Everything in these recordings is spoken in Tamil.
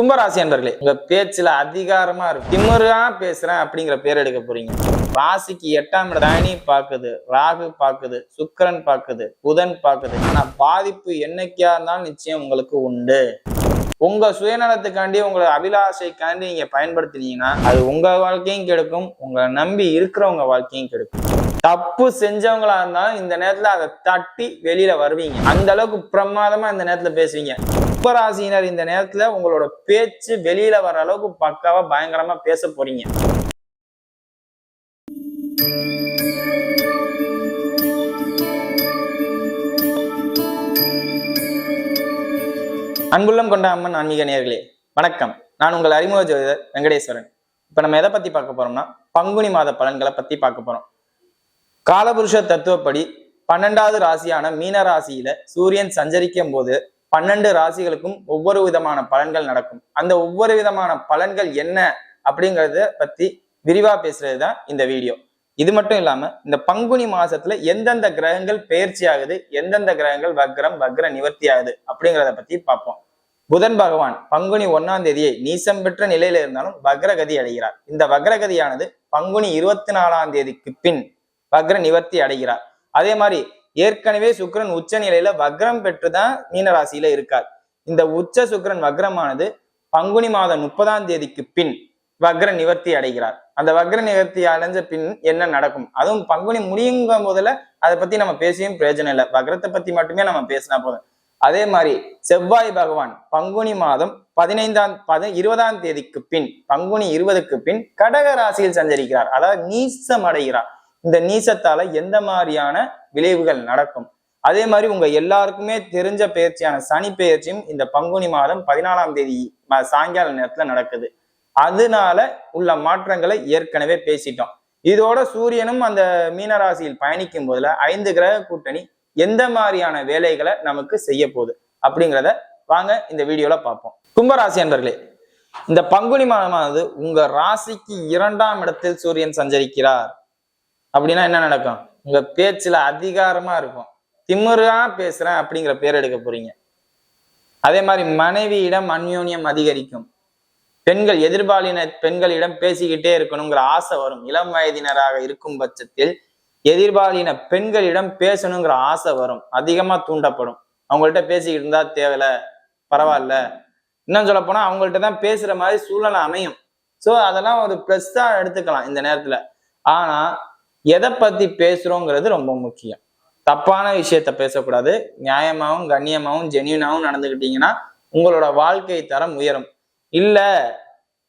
கும்பராசி அன்பர்களே உங்க பேச்சுல அதிகாரமா இருக்கு. திமுறா பேசுறேன் அப்படிங்கிற பேர் எடுக்க போறீங்க. ராசிக்கு எட்டாம் இடம் சனி பாக்குது ராகு பாக்குது சுக்கரன் பாக்குது புதன் பாக்குது ஆனா பாதிப்பு என்னைக்கா இருந்தாலும் நிச்சயம் உங்களுக்கு உண்டு. உங்க சுயநலத்துக்காண்டி உங்களை அபிலாஷைக்காண்டி நீங்க பயன்படுத்தினீங்கன்னா அது உங்க வாழ்க்கையும் கெடுக்கும் உங்களை நம்பி இருக்கிறவங்க வாழ்க்கையும் கெடுக்கும். தப்பு செஞ்சவங்களா இருந்தாலும் இந்த நேரத்துல அதை தட்டி வெளியில வருவீங்க. அந்த அளவுக்கு பிரமாதமா இந்த நேரத்துல பேசுவீங்க. கும்பராசினர் இந்த நேரத்துல உங்களோட பேச்சு வெளியில வர அளவுக்கு பக்காவா பயங்கரமா பேச போறீங்க. அன்புள்ளம் கொண்ட அம்மன் ஆன்மீக நேர்களே வணக்கம். நான் உங்கள் அறிமுக ஜோதிடர் வெங்கடேஸ்வரன். இப்ப நம்ம எதை பத்தி பார்க்க போறோம்னா பங்குனி மாத பலன்களை பத்தி பார்க்க போறோம். காலபுருஷ தத்துவப்படி பன்னெண்டாவது ராசியான மீன ராசியில சூரியன் சஞ்சரிக்கும் போது பன்னெண்டு ராசிகளுக்கும் ஒவ்வொரு விதமான பலன்கள் நடக்கும். அந்த ஒவ்வொரு விதமான பலன்கள் என்ன அப்படிங்கிறத பத்தி விரிவா பேசுறது தான் இந்த வீடியோ. இது மட்டும் இல்லாம இந்த பங்குனி மாசத்துல எந்தெந்த கிரகங்கள் பெயர்ச்சி ஆகுது எந்தெந்த கிரகங்கள் வக்ரம் வக்ர நிவர்த்தி ஆகுது அப்படிங்கிறத பத்தி பார்ப்போம். புதன் பகவான் பங்குனி ஒன்னாம் தேதியை நீசம் பெற்ற நிலையில இருந்தாலும் வக்ரகதி அடைகிறார். இந்த வக்ரகதியானது பங்குனி இருபத்தி நாலாம் தேதிக்கு பின் வக்ர நிவர்த்தி அடைகிறார். அதே மாதிரி ஏற்கனவே சுக்கிரன் உச்ச நிலையில வக்ரம் பெற்றுதான் மீனராசியில இருக்கார். இந்த உச்ச சுக்கிரன் வக்ரமானது பங்குனி மாதம் முப்பதாம் தேதிக்கு பின் வக்ர நிவர்த்தி அடைகிறார். அந்த வக்ர நிவர்த்தி அடைஞ்ச பின் என்ன நடக்கும்? அதுவும் பங்குனி முடியுங்கும் போதுல அதை பத்தி நம்ம பேசியும் பிரயோஜனம் இல்லை. வக்ரத்தை பத்தி மட்டுமே நம்ம பேசினா போதும். அதே மாதிரி செவ்வாய் பகவான் பங்குனி மாதம் பதினைந்தாம் பத இருபதாம் தேதிக்கு பின் பங்குனி இருபதுக்கு பின் கடக ராசியில் சஞ்சரிக்கிறார். அதாவது நீசம் அடைகிறார். இந்த நீசத்தால எந்த மாதிரியான விளைவுகள் நடக்கும்? அதே மாதிரி உங்க எல்லாருக்குமே தெரிஞ்ச பயிற்சியான சனி பயிற்சியும் இந்த பங்குனி மாதம் பதினாலாம் தேதி சாயங்கால நேரத்துல நடக்குது. அதனால உள்ள மாற்றங்களை ஏற்கனவே பேசிட்டோம். இதோட சூரியனும் அந்த மீனராசியில் பயணிக்கும் போதுல ஐந்து கிரக கூட்டணி எந்த மாதிரியான வேலைகளை நமக்கு செய்ய போகுது? அப்படிங்கிறத வாங்க இந்த வீடியோல பார்ப்போம். கும்பராசி அன்பர்களே இந்த பங்குனி மாதமானது உங்க ராசிக்கு இரண்டாம் இடத்தில் சூரியன் சஞ்சரிக்கிறார். அப்படின்னா என்ன நடக்கும்? உங்க பேச்சுல அதிகாரமா இருக்கும். திமுறா பேசுறேன் அப்படிங்கிற பேர் எடுக்க போறீங்க. அதே மாதிரி மனைவியிடம் அந்யோன்யம் அதிகரிக்கும். பெண்கள் எதிர்பாலின பெண்களிடம் பேசிக்கிட்டே இருக்கணுங்கிற ஆசை வரும். இளம் வயதினராக இருக்கும் பட்சத்தில் எதிர்பாலின பெண்களிடம் பேசணுங்கிற ஆசை வரும். அதிகமா தூண்டப்படும். அவங்கள்ட்ட பேசிக்கிட்டு இருந்தா தேவையில்ல பரவாயில்ல. இன்னும் சொல்ல போனா அவங்கள்ட்ட தான் பேசுற மாதிரி சூழ்நிலை அமையும். சோ அதெல்லாம் ஒரு ப்ளஸ்ஸா எடுத்துக்கலாம் இந்த நேரத்துல. ஆனா எதை பத்தி பேசுறோங்கிறது ரொம்ப முக்கியம். தப்பான விஷயத்த பேசக்கூடாது. நியாயமாகவும் கண்ணியமாகவும் ஜெனியூனாகவும் நடந்துக்கிட்டீங்கன்னா உங்களோட வாழ்க்கை தரம் உயரும். இல்ல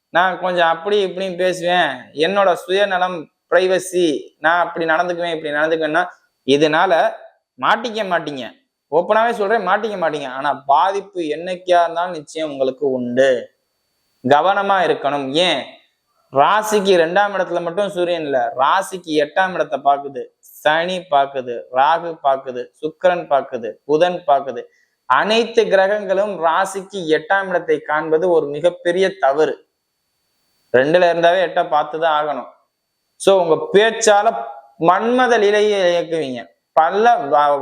நான் கொஞ்சம் அப்படி இப்படின்னு பேசுவேன். என்னோட சுயநலம் பிரைவசி நான் அப்படி நடந்துக்குவேன் இப்படி நடந்துக்குவேன்னா இதனால மாட்டிக்க மாட்டீங்க. ஓப்பனாவே சொல்றேன் மாட்டிக்க மாட்டீங்க. ஆனா பாதிப்பு என்னைக்கா இருந்தாலும் நிச்சயம் உங்களுக்கு உண்டு. கவனமா இருக்கணும். ஏன்? ராசிக்கு ரெண்டாம் இடத்துல மட்டும் சூரியன் இல்லை. ராசிக்கு எட்டாம் இடத்தை பார்க்குது. சனி பார்க்குது ராகு பார்க்குது சுக்கரன் பார்க்குது புதன் பார்க்குது. அனைத்து கிரகங்களும் ராசிக்கு எட்டாம் இடத்தை காண்பது ஒரு மிகப்பெரிய தவறு. ரெண்டுல இருந்தாவே எட்ட பார்த்துதான் ஆகணும். சோ உங்க பேச்சால மன்மத நிலையை இயக்குவீங்க. பல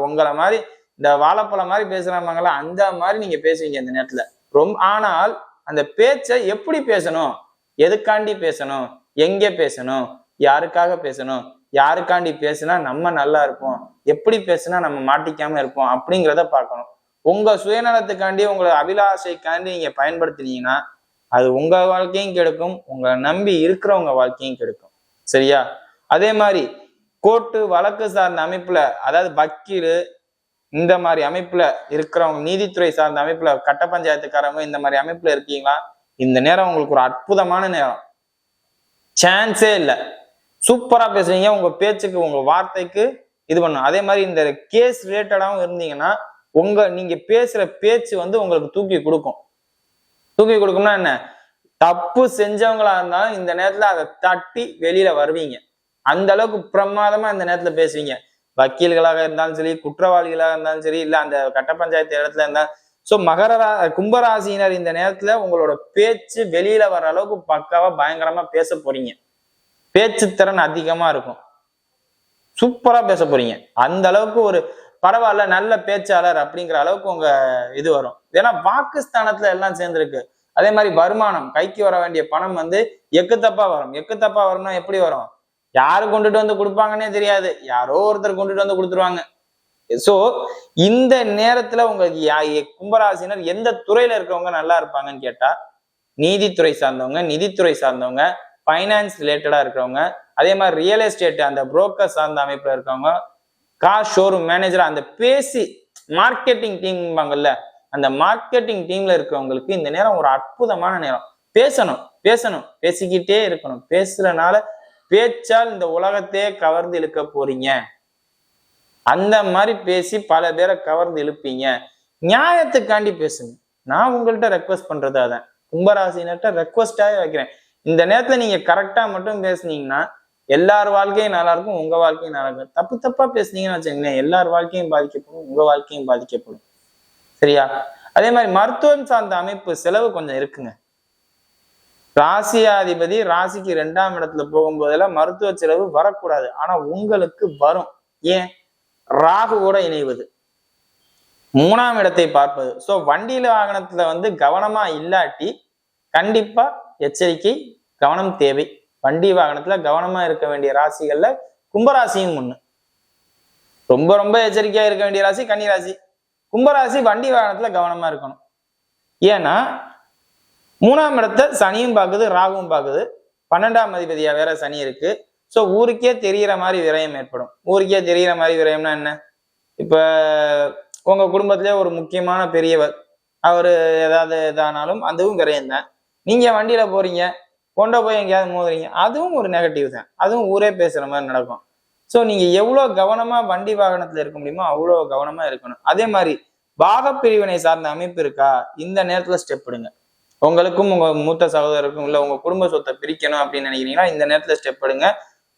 உங்களை மாதிரி இந்த வாழைப்பழம் மாதிரி பேசுறாங்களா அந்த மாதிரி நீங்க பேசுவீங்க இந்த நேரத்துல. ரொம்ப ஆனால் அந்த பேச்சை எப்படி பேசணும்? எதுக்காண்டி பேசணும்? எங்க பேசணும்? யாருக்காக பேசணும்? யாருக்காண்டி பேசுனா நம்ம நல்லா இருப்போம். எப்படி பேசுனா நம்ம மாட்டிக்காம இருப்போம் அப்படிங்கிறத பார்க்கணும். உங்க சுயநலத்துக்காண்டி உங்களை அபிலாஷைக்காண்டி நீங்க பயன்படுத்தினீங்கன்னா அது உங்க வாழ்க்கையும் கெடுக்கும் உங்களை நம்பி இருக்கிறவங்க வாழ்க்கையும் கெடுக்கும். சரியா? அதே மாதிரி கோர்ட்டு வழக்கு சார்ந்த அமைப்புல அதாவது வக்கீல் இந்த மாதிரி அமைப்புல இருக்கிறவங்க நீதித்துறை சார்ந்த அமைப்புல கட்ட பஞ்சாயத்துக்காரங்க இந்த மாதிரி அமைப்புல இருக்கீங்களா? இந்த நேரம் உங்களுக்கு ஒரு அற்புதமான நேரம். சான்ஸே இல்லை. சூப்பரா பேசுறீங்க. உங்க பேச்சுக்கு உங்க வார்த்தைக்கு இது பண்ணும். அதே மாதிரி இந்த கேஸ் ரிலேட்டடாகவும் இருந்தீங்கன்னா உங்க நீங்க பேசுற பேச்சு வந்து உங்களுக்கு தூக்கி கொடுக்கும். தூக்கி கொடுக்கும்னா என்ன? தப்பு செஞ்சவங்களா இருந்தாலும் இந்த நேரத்துல அதை தட்டி வெளியில வருவீங்க. அந்த அளவுக்கு பிரமாதமா இந்த நேரத்துல பேசுவீங்க. வக்கீல்களாக இருந்தாலும் சரி குற்றவாளிகளாக இருந்தாலும் சரி இல்ல அந்த கட்ட பஞ்சாயத்து இடத்துல இருந்தா ஸோ மகர கும்பராசினர் கும்பராசியினர் இந்த நேரத்துல உங்களோட பேச்சு வெளியில வர அளவுக்கு பக்காவா பயங்கரமா பேச போறீங்க. பேச்சு திறன் அதிகமா இருக்கும். சூப்பரா பேச போறீங்க. அந்த அளவுக்கு ஒரு பரவாயில்ல நல்ல பேச்சாளர் அப்படிங்கிற அளவுக்கு உங்க இது வரும். ஏன்னா வாக்குஸ்தானத்துல எல்லாம் சேர்ந்துருக்கு. அதே மாதிரி வருமானம் கைக்கு வர வேண்டிய பணம் வந்து எக்கு தப்பா வரும். எக்கு தப்பா வரணும் எப்படி வரும்? யாரு கொண்டுட்டு வந்து கொடுப்பாங்கன்னே தெரியாது. யாரோ ஒருத்தர் கொண்டுட்டு வந்து கொடுத்துருவாங்க. ஸோ இந்த நேரத்துல உங்களுக்கு யா- கும்பராசினர் எந்த துறையில இருக்கிறவங்க நல்லா இருப்பாங்கன்னு கேட்டா நீதித்துறை சார்ந்தவங்க நிதித்துறை சார்ந்தவங்க ஃபைனான்ஸ் ரிலேட்டடா இருக்கிறவங்க அதே மாதிரி ரியல் எஸ்டேட் அந்த புரோக்கர் சார்ந்த அமைப்புல இருக்கவங்க கார் ஷோரூம் மேனேஜர் அந்த பேசி மார்க்கெட்டிங் டீம்பாங்கல்ல அந்த மார்க்கெட்டிங் டீம்ல இருக்கிறவங்களுக்கு இந்த நேரம் ஒரு அற்புதமான நேரம். பேசணும் பேசணும் பேசிக்கிட்டே இருக்கணும். பேசுறனால பேச்சால் இந்த உலகத்தையே கவர்ந்து இழுக்க போறீங்க. அந்த மாதிரி பேசி பல பேரை கவர்ந்து இழுப்பீங்க. நியாயத்துக்காண்டி பேசுங்க. நான் உங்கள்கிட்ட ரெக்வஸ்ட் பண்றது அதான் கும்பராசினர்கிட்ட ரெக்வஸ்டாவே வைக்கிறேன். இந்த நேரத்துல நீங்க கரெக்டா மட்டும் பேசுனீங்கன்னா எல்லார் வாழ்க்கையும் நல்லா இருக்கும் உங்க வாழ்க்கையும் நல்லா இருக்கும். தப்பு தப்பா பேசுனீங்கன்னு வச்சுக்கோங்களேன் எல்லார் வாழ்க்கையும் பாதிக்கப்படும் உங்க வாழ்க்கையும் பாதிக்கப்படும். சரியா? அதே மாதிரி மருத்துவம் சார்ந்த அமைப்பு செலவு கொஞ்சம் இருக்குங்க. ராசியாதிபதி ராசிக்கு ரெண்டாம் இடத்துல போகும்போதெல்லாம் மருத்துவ செலவு வரக்கூடாது. ஆனா உங்களுக்கு வரும். ஏன்? ராகு கூட இணைவது. மூணாம் இடத்தை பார்ப்பது. ஸோ வண்டியில வாகனத்துல வந்து கவனமா இல்லாட்டி கண்டிப்பா எச்சரிக்கை கவனம் தேவை. வண்டி வாகனத்துல கவனமா இருக்க வேண்டிய ராசிகள்ல கும்பராசியும் ஒண்ணு. ரொம்ப ரொம்ப எச்சரிக்கையா இருக்க வேண்டிய ராசி கன்னி ராசி கும்பராசி வண்டி வாகனத்துல கவனமா இருக்கணும். ஏன்னா மூணாம் இடத்த சனியும் பார்க்குது ராகுவும் பார்க்குது. பன்னெண்டாம் அதிபதியா வேற சனி இருக்கு. ஸோ ஊருக்கே தெரிகிற மாதிரி விரயம் ஏற்படும். ஊருக்கே தெரியிற மாதிரி விரயம்னா என்ன? இப்ப உங்க குடும்பத்திலே ஒரு முக்கியமான பெரியவர். அவர் ஏதாவது இதானாலும் அதுவும் விரயம் தான் நீங்க வண்டியில போறீங்க கொண்டு போய் எங்கேயாவது மோதுறீங்க அதுவும் ஒரு நெகட்டிவ் தான். அதுவும் ஊரே பேசுற மாதிரி நடக்கும். ஸோ நீங்க எவ்வளவு கவனமா வண்டி வாகனத்துல இருக்க முடியுமோ அவ்வளோ கவனமா இருக்கணும். அதே மாதிரி பாகப்பிரிவினை சார்ந்த அமைப்பு இருக்கா? இந்த நேரத்துல ஸ்டெப் எடுங்க. உங்களுக்கும் உங்க மூத்த சகோதரருக்கும் இல்லை உங்க குடும்ப சொத்தை பிரிக்கணும் அப்படின்னு நினைக்கிறீங்கன்னா இந்த நேரத்துல ஸ்டெப் எடுங்க.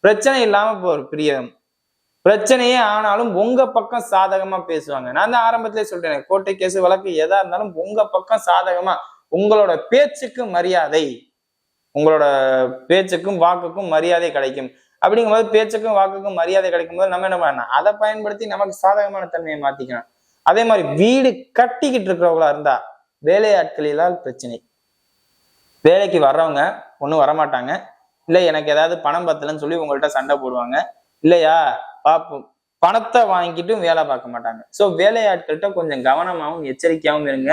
பிரச்சனை இல்லாம இப்போ ஒரு பிரியம். பிரச்சனையே ஆனாலும் உங்க பக்கம் சாதகமா பேசுவாங்க. நான் தான் ஆரம்பத்திலே சொல்றேன் கோர்ட்டு கேஸ் வழக்கு எதா இருந்தாலும் உங்க பக்கம் சாதகமா உங்களோட பேச்சுக்கு மரியாதை. உங்களோட பேச்சுக்கும் வாக்குக்கும் மரியாதை கிடைக்கும். அப்படிங்கும்போது பேச்சுக்கும் வாக்குக்கும் மரியாதை கிடைக்கும் போது நம்ம என்ன பண்ணணும்? அதை பயன்படுத்தி நமக்கு சாதகமான தன்மையை மாத்திக்கணும். அதே மாதிரி வீடு கட்டிக்கிட்டு இருக்கிறவங்களா இருந்தா வேலையாட்களிலால் பிரச்சனை. வேலைக்கு வர்றவங்க ஒன்றும் வரமாட்டாங்க. இல்லை எனக்கு ஏதாவது பணம் பத்தலன்னு சொல்லி உங்கள்கிட்ட சண்டை போடுவாங்க. இல்லையா? பார்ப்போம் பணத்தை வாங்கிட்டும் வேலை பார்க்க மாட்டாங்க. ஸோ வேலையாட்கள்கிட்ட கொஞ்சம் கவனமாகவும் எச்சரிக்கையாகவும் இருங்க.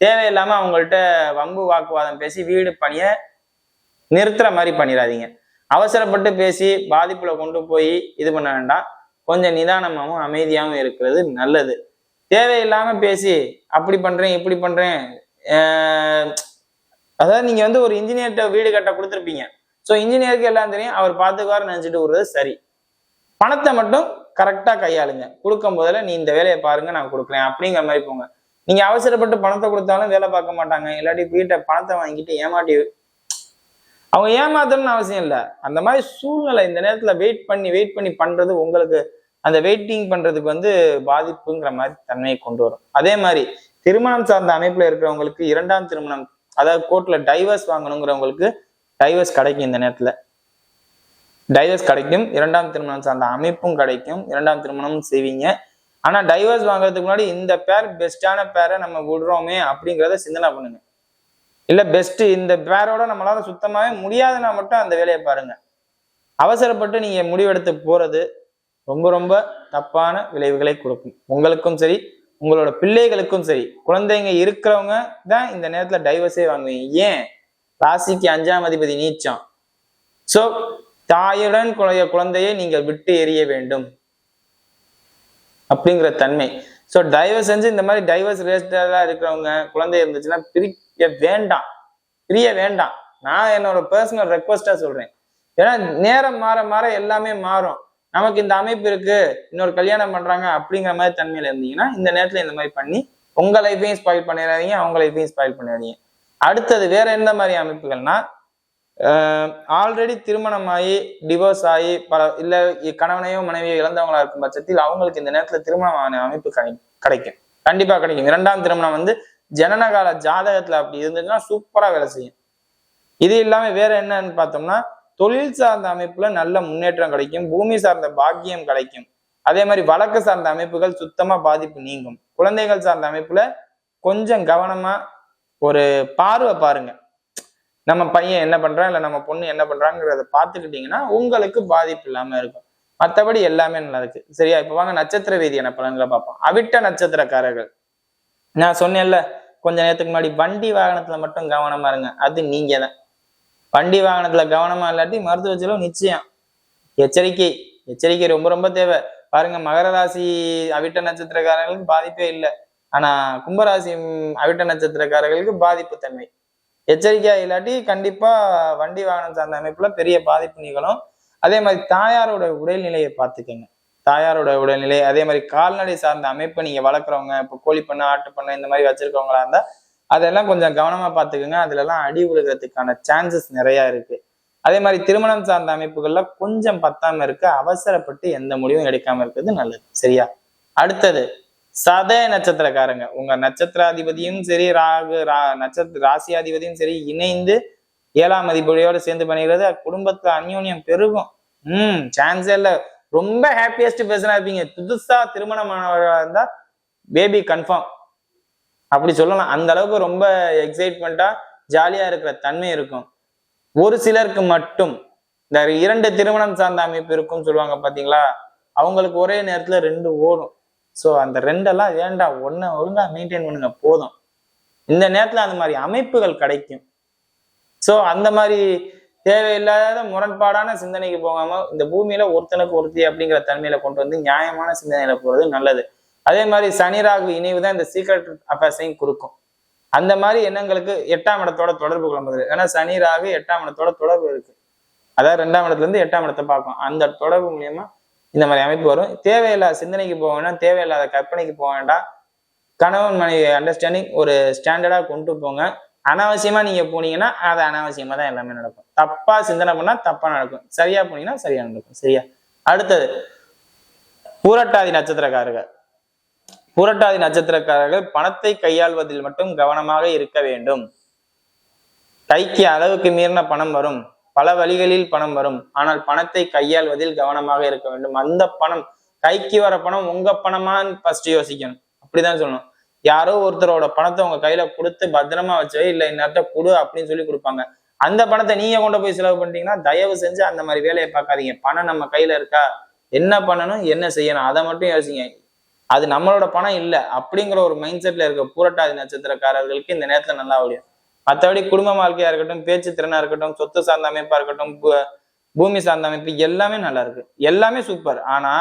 தேவையில்லாம அவங்கள்ட்ட வம்பு வாக்குவாதம் பேசி வீடு பணியை நிறுத்துற மாதிரி பண்ணிடாதீங்க. அவசரப்பட்டு பேசி பாதிப்புல கொண்டு போய் இது பண்ண வேண்டாம். கொஞ்சம் நிதானமாகவும் அமைதியாகவும் இருக்கிறது நல்லது. தேவையில்லாம பேசி அப்படி பண்றேன் இப்படி பண்றேன். அதாவது நீங்க வந்து ஒரு இன்ஜினியர்கிட்ட வீடு கட்ட கொடுத்துருப்பீங்க. ஸோ இன்ஜினியருக்கு எல்லாம் தெரியும். அவர் பார்த்துக்குவார் நினைச்சிட்டு விடுறது சரி. பணத்தை மட்டும் கரெக்டா கையாளுங்க. கொடுக்கும் போதில் நீ இந்த வேலையை பாருங்க நான் கொடுக்குறேன். அப்படிங்கிற மாதிரி போங்க. நீங்க அவசரப்பட்டு பணத்தை கொடுத்தாலும் வேலை பார்க்க மாட்டாங்க. இல்லாட்டி வீட்டை பணத்தை வாங்கிட்டு ஏமாட்டி அவங்க ஏமாத்தணும்னு அவசியம் இல்லை. அந்த மாதிரி சூழ்நிலை இந்த நேரத்துல வெயிட் பண்ணி வெயிட் பண்ணி பண்றது உங்களுக்கு அந்த வெயிட்டிங் பண்றதுக்கு வந்து பாதிப்புங்கிற மாதிரி தன்மையை கொண்டு வரும். அதே மாதிரி திருமணம் சார்ந்த அமைப்புல இருக்கிறவங்களுக்கு இரண்டாம் திருமணம் அதாவது கோர்ட்ல டைவர்ஸ் வாங்கணுங்கிறவங்களுக்கு டைவர்ஸ் கிடைக்கும் இந்த நேரத்தில். டைவர்ஸ் கிடைக்கும் இரண்டாம் திருமணம் சார்ந்த அமைப்பும் கிடைக்கும் இரண்டாம் திருமணமும் செய்வீங்க. ஆனால் டைவர்ஸ் வாங்குறதுக்கு முன்னாடி இந்த பேர் பெஸ்டான பேரை நம்ம விடுறோமே அப்படிங்கிறத சிந்தனை பண்ணுங்க. இல்லை பெஸ்ட் இந்த பேரோட நம்மளால சுத்தமாகவே முடியாதுன்னா மட்டும் அந்த வேலையை பாருங்க. அவசரப்பட்டு நீங்க முடிவெடுத்து போறது ரொம்ப ரொம்ப தப்பான விளைவுகளை கொடுக்கும். உங்களுக்கும் சரி உங்களோட பிள்ளைகளுக்கும் சரி குழந்தைங்க இருக்கிறவங்க தான் இந்த நேரத்தில் டைவர்ஸே வாங்குவீங்க. ஏன்? ராசிக்கு அஞ்சாம் அதிபதி நீச்சம். சோ தாயுடன் குழைய குழந்தையை நீங்கள் விட்டு எறிய வேண்டும். அப்படிங்கிற தன்மை. ஸோ டைவர்ஸ் செஞ்சு இந்த மாதிரி டைவர்ஸ் ரிலேட்டடா இருக்கிறவங்க குழந்தை இருந்துச்சுன்னா பிரிக்க வேண்டாம். பிரிய வேண்டாம். நான் என்னோட பர்சனல் ரெக்வஸ்டா சொல்றேன். ஏன்னா நேரம் மாற மாற எல்லாமே மாறும். நமக்கு இந்த அமைப்பு இருக்கு இன்னொரு கல்யாணம் பண்றாங்க அப்படிங்கிற மாதிரி தன்மையில இருந்தீங்கன்னா இந்த நேரத்துல இந்த மாதிரி பண்ணி உங்க லைஃபையும் ஸ்பாயில் பண்ணிடாதீங்க அவங்க லைஃபையும் ஸ்பாயில் பண்ணிடாதீங்க. அடுத்தது வேற எந்த மாதிரி அமைப்புகள்னா ஆல்ரெடி திருமணமாகி டிவோர்ஸ் ஆகி பல இல்லை கணவனையோ மனைவியோ இழந்தவங்களா இருக்கும் பட்சத்தில் அவங்களுக்கு இந்த நேரத்துல திருமணமான அமைப்பு கிடை- கிடைக்கும். கண்டிப்பா கிடைக்கும். இரண்டாம் திருமணம் வந்து ஜனனகால ஜாதகத்துல அப்படி இருந்துச்சுன்னா சூப்பரா வேலை செய்யும். இது இல்லாம வேற என்னன்னு பார்த்தோம்னா தொழில் சார்ந்த அமைப்புல நல்ல முன்னேற்றம் கிடைக்கும். பூமி சார்ந்த பாக்கியம் கிடைக்கும். அதே மாதிரி வழக்கு சார்ந்த அமைப்புகள் சுத்தமா பாதிப்பு நீங்கும். குழந்தைகள் சார்ந்த அமைப்புல கொஞ்சம் கவனமா ஒரு பார்வை பாருங்க. நம்ம பையன் என்ன பண்றான் இல்ல நம்ம பொண்ணு என்ன பண்றாங்கிறத பார்த்துக்கிட்டீங்கன்னா உங்களுக்கு பாதிப்பு இல்லாம இருக்கும். மற்றபடி எல்லாமே நல்லா இருக்கு. சரியா? இப்ப வாங்க நட்சத்திர ரீதியான பலன்களை பார்ப்போம். அவிட்ட நட்சத்திரக்காரர்கள். நான் சொன்னேன்ல கொஞ்ச நேரத்துக்கு முன்னாடி வண்டி வாகனத்துல மட்டும் கவனமா இருங்க. அது நீங்க தான் வண்டி வாகனத்துல கவனமா இல்லாட்டி மருத்துவ செலவு நிச்சயம். எச்சரிக்கை. எச்சரிக்கை ரொம்ப ரொம்ப தேவை. பாருங்க மகர ராசி அவிட்ட நட்சத்திரக்காரர்களுக்கு பாதிப்பே இல்லை. ஆனா கும்பராசி அவிட்ட நட்சத்திரக்காரர்களுக்கு பாதிப்பு தன்மை. எச்சரிக்கையா இல்லாட்டி கண்டிப்பா வண்டி வாகனம் சார்ந்த அமைப்புல பெரிய பாதிப்பு நிகழும். அதே மாதிரி தாயாரோட உடல்நிலையை பார்த்துக்கங்க. தாயாரோட உடல்நிலை அதே மாதிரி கால்நடை சார்ந்த அமைப்பை நீங்க வளர்க்குறவங்க இப்போ கோழி பண்ண ஆட்டு பண்ண இந்த மாதிரி வச்சிருக்கவங்களா இருந்தா அதெல்லாம் கொஞ்சம் கவனமா பார்த்துக்கோங்க. அதுல எல்லாம் அடி உழுகிறதுக்கான சான்சஸ் நிறைய இருக்கு. அதே மாதிரி திருமணம் சார்ந்த அமைப்புகள்ல கொஞ்சம் பத்தாம இருக்க அவசரப்பட்டு எந்த முடிவும் எடுக்காம இருக்கிறது நல்லது. சரியா? அடுத்தது சதய நட்சத்திரக்காரங்க. உங்க நட்சத்திராதிபதியும் சரி ராகு ரா நட்சத்திர ராசியாதிபதியும் சரி இணைந்து ஏழாம் அதிபதியோட சேர்ந்து பண்ணிக்கிறது குடும்பத்துல அந்யோன்யம் பெருகும். ம் சான்ஸே இல்லை. ரொம்ப ஹாப்பியஸ்ட் பேசனா இருப்பீங்க. புதுசா திருமணமானவர்களா இருந்தா பேபி கன்ஃபார்ம் அப்படி சொல்லலாம். அந்த அளவுக்கு ரொம்ப எக்ஸைட்மெண்ட்டா ஜாலியா இருக்கிற தன்மை இருக்கும். ஒரு சிலருக்கு மட்டும் இந்த இரண்டு திருமணம் சார்ந்த அமைப்பு இருக்கும்னு சொல்லுவாங்க பாத்தீங்களா? அவங்களுக்கு ஒரே நேரத்துல ரெண்டு ஓடும். ஸோ அந்த ரெண்டெல்லாம் வேண்டாம் ஒன்றை ஒழுங்கா மெயின்டைன் பண்ணுங்க போதும். இந்த நேரத்துல அந்த மாதிரி அமைப்புகள் கிடைக்கும். ஸோ அந்த மாதிரி தேவையில்லாத முரண்பாடான சிந்தனைக்கு போகாம இந்த பூமியில ஒருத்தனுக்கு ஒருத்தி அப்படிங்கிற தன்மையில கொண்டு வந்து நியாயமான சிந்தனையில போறது நல்லது. அதே மாதிரி சனி ராகு இணைவு தான் இந்த சீக்ரெட் அஃபேர்ஸையும் கொடுக்கும். அந்த மாதிரி எண்ணங்களுக்கு எட்டாம் இடத்தோட தொடர்பு கொள்ளும்போது ஏன்னா சனி ராகு எட்டாம் இடத்தோட தொடர்பு இருக்கு. அதாவது ரெண்டாம் இடத்துல இருந்து எட்டாம் இடத்தை பார்க்கும். அந்த தொடர்பு மூலியமா இந்த மாதிரி அமைப்பு வரும். தேவையில்லாத சிந்தனைக்கு போக வேண்டாம். தேவையில்லாத கற்பனைக்கு போக வேண்டாம். கணவன் மனைவி அண்டர்ஸ்டாண்டிங் ஒரு ஸ்டாண்டர்டா கொண்டு போங்க. அனாவசியமா நீங்க போனீங்கன்னா அது அனாவசியமா தான் எல்லாமே நடக்கும். தப்பா சிந்தனை பண்ணா தப்பா நடக்கும். சரியா போனீங்கன்னா சரியா நடக்கும். சரியா? அடுத்தது பூரட்டாதி நட்சத்திரக்காரர்கள். பூரட்டாதி நட்சத்திரக்காரர்கள் பணத்தை கையாள்வதில் மட்டும் கவனமாக இருக்க வேண்டும். கைக்கு அளவுக்கு மீறின பணம் வரும். பல வழிகளில் பணம் வரும். ஆனால் பணத்தை கையாள்வதில் கவனமாக இருக்க வேண்டும். அந்த பணம் கைக்கு வர பணம் உங்க பணமான்னு ஃபர்ஸ்ட் யோசிக்கணும். அப்படிதான் சொல்லணும். யாரோ ஒருத்தரோட பணத்தை உங்க கையில கொடுத்து பத்திரமா வச்சவே இல்லை இல்ல இந்நேரத்தை கொடு அப்படின்னு சொல்லி கொடுப்பாங்க. அந்த பணத்தை நீங்க கொண்டு போய் செலவு பண்ணிட்டீங்கன்னா தயவு செஞ்சு அந்த மாதிரி வேலையை பார்க்காதீங்க. பணம் நம்ம கையில இருக்கா? என்ன பண்ணணும்? என்ன செய்யணும்? அதை மட்டும் யோசிங்க. அது நம்மளோட பணம் இல்லை. அப்படிங்கிற ஒரு மைண்ட் செட்ல இருக்க பூரட்டாதி நட்சத்திரக்காரர்களுக்கு இந்த நேரத்துல நல்லா முடியும் மற்றபடி குடும்ப வாழ்க்கையா இருக்கட்டும் பேச்சு திறனா இருக்கட்டும் சொத்து சார்ந்த அமைப்பா இருக்கட்டும் பூமி சார்ந்த அமைப்பு எல்லாமே நல்லா இருக்கு. எல்லாமே சூப்பர் ஆனா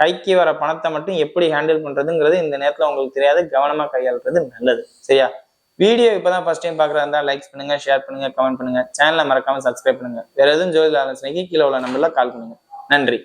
கைக்கு வர பணத்தை மட்டும் எப்படி ஹேண்டில் பண்றதுங்கிறது இந்த நேரத்துல உங்களுக்கு தெரியாது. கவனமா கையாளுறது நல்லது. சரியா? வீடியோ இப்பதான் ஃபர்ஸ்ட் டைம் பாக்குறதா இருந்தா லைக்ஸ் பண்ணுங்க ஷேர் பண்ணுங்க கமெண்ட் பண்ணுங்க. சேனலை மறக்காம சப்ஸ்கிரைப் பண்ணுங்க. வேற எதுவும் ஜோதிட ஆலோசனைக்கு கீழே உள்ள நம்பர்ல கால் பண்ணுங்க. நன்றி.